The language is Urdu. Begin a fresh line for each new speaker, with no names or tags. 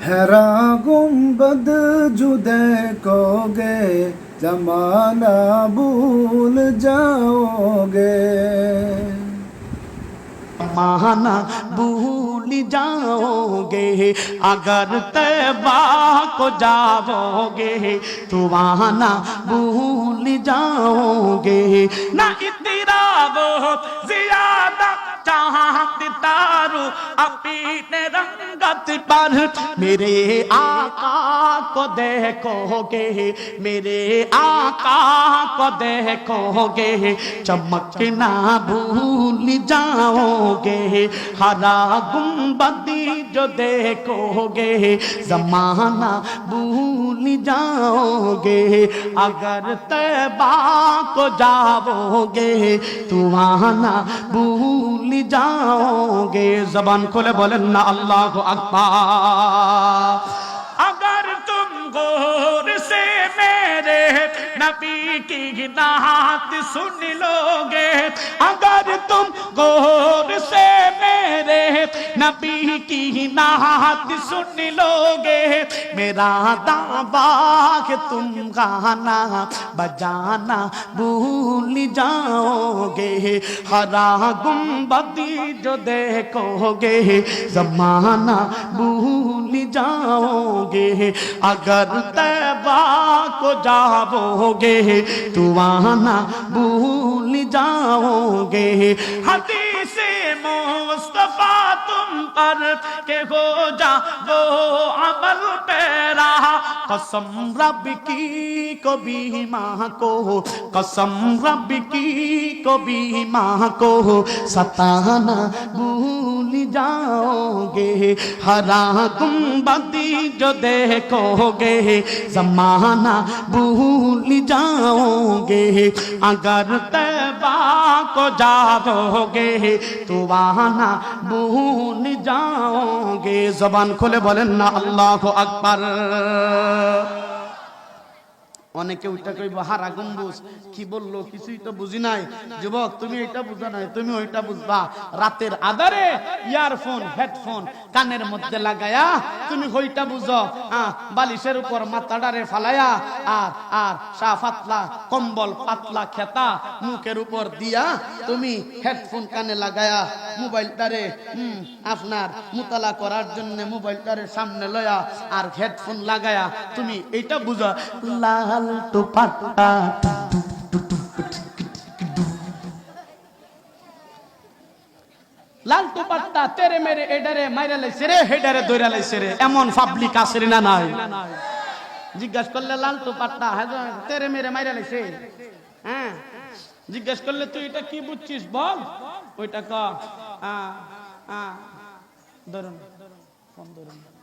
حیراں گنبد جدے کو گے زمانہ بھول جاؤ گے
مانا بھول جاؤ گے اگر تیبہ کو جاؤ گے تو وہاں بھول جاؤ گے نہ اتنی بہت زیادہ چاہتے تارو میرے آقا کو دیکھو گے میرے آقا کو دیکھو گے چمکنا بھول جاؤ گے ہرا گنبدی جو دیکھو گے زمانہ بھول جاؤ گے اگر تیبا کو جاؤ گے تو آنا بھول جاؤ گے زبان کھولے بولن اللہ اکبر۔ Ah. نبی کی گناہات سن لوگے۔ اگر تم گور سے میرے نبی کی گناہات سن لوگے، میرا دعویٰ تم گانا بجانا بھول جاؤ گے ہرا گنبدی جو دیکھو گے زمانہ بھول جاؤ گے اگر تیبہ کو جاؤ گے تو آنا بھول جاؤ گے حدیث مصطفیٰ تم پر کہ ہو جا وہ عمل پیرا۔ قسم رب کی کو بھی ماں کو، قسم رب کی کو بھی ماں کو۔ ستانا بھول بھول جاؤ گے ہرا گنبدی جو دیکھو گے زمانہ بھول جاؤ گے اگر تیبہ کو جاؤ گے تو وہاں بھول جاؤ گے زبان کھلے بولن اللہ اکبر۔ অনেকে ওইটা কইব, হারা গম্বুজ। কি বলল? কিছুই তো বুঝি নাই। যুবক, তুমি এটা বুঝা নাই, তুমি ওইটা বুঝবা। রাতের আধারে ইয়ারফোন, হেডফোন কানের মধ্যে লাগায়া তুমি হইটা বুঝো। বালিশের উপর মাথাডারে ফালায়া আর আর সা পাতলা, কম্বল পাতলা খেতা মুখের উপর দিয়া তুমি হেডফোন কানে লাগায়া মোবাইলটারে আপনার মুতালা করার জন্য মোবাইলটারে সামনে লয়া আর হেডফোন লাগায়া, তুমি এইটা বুঝা। লাল টুপাট্টা লাল টুপাট্টা তেরে মেরে এডারে মাইরা লাইছে রে, হেডারে দইরা লাইছে রে। এমন পাবলিক আছে না নাই। জিজ্ঞাসা করলে, লাল টুপাট্টা হ্যাঁ তেরে মেরে মাইরা লাইছে। হ্যাঁ জিজ্ঞেস করলে, তুই এটা কি বুঝছিস, বল। ওইটা ক আ, আ, ধরুন ধরুন।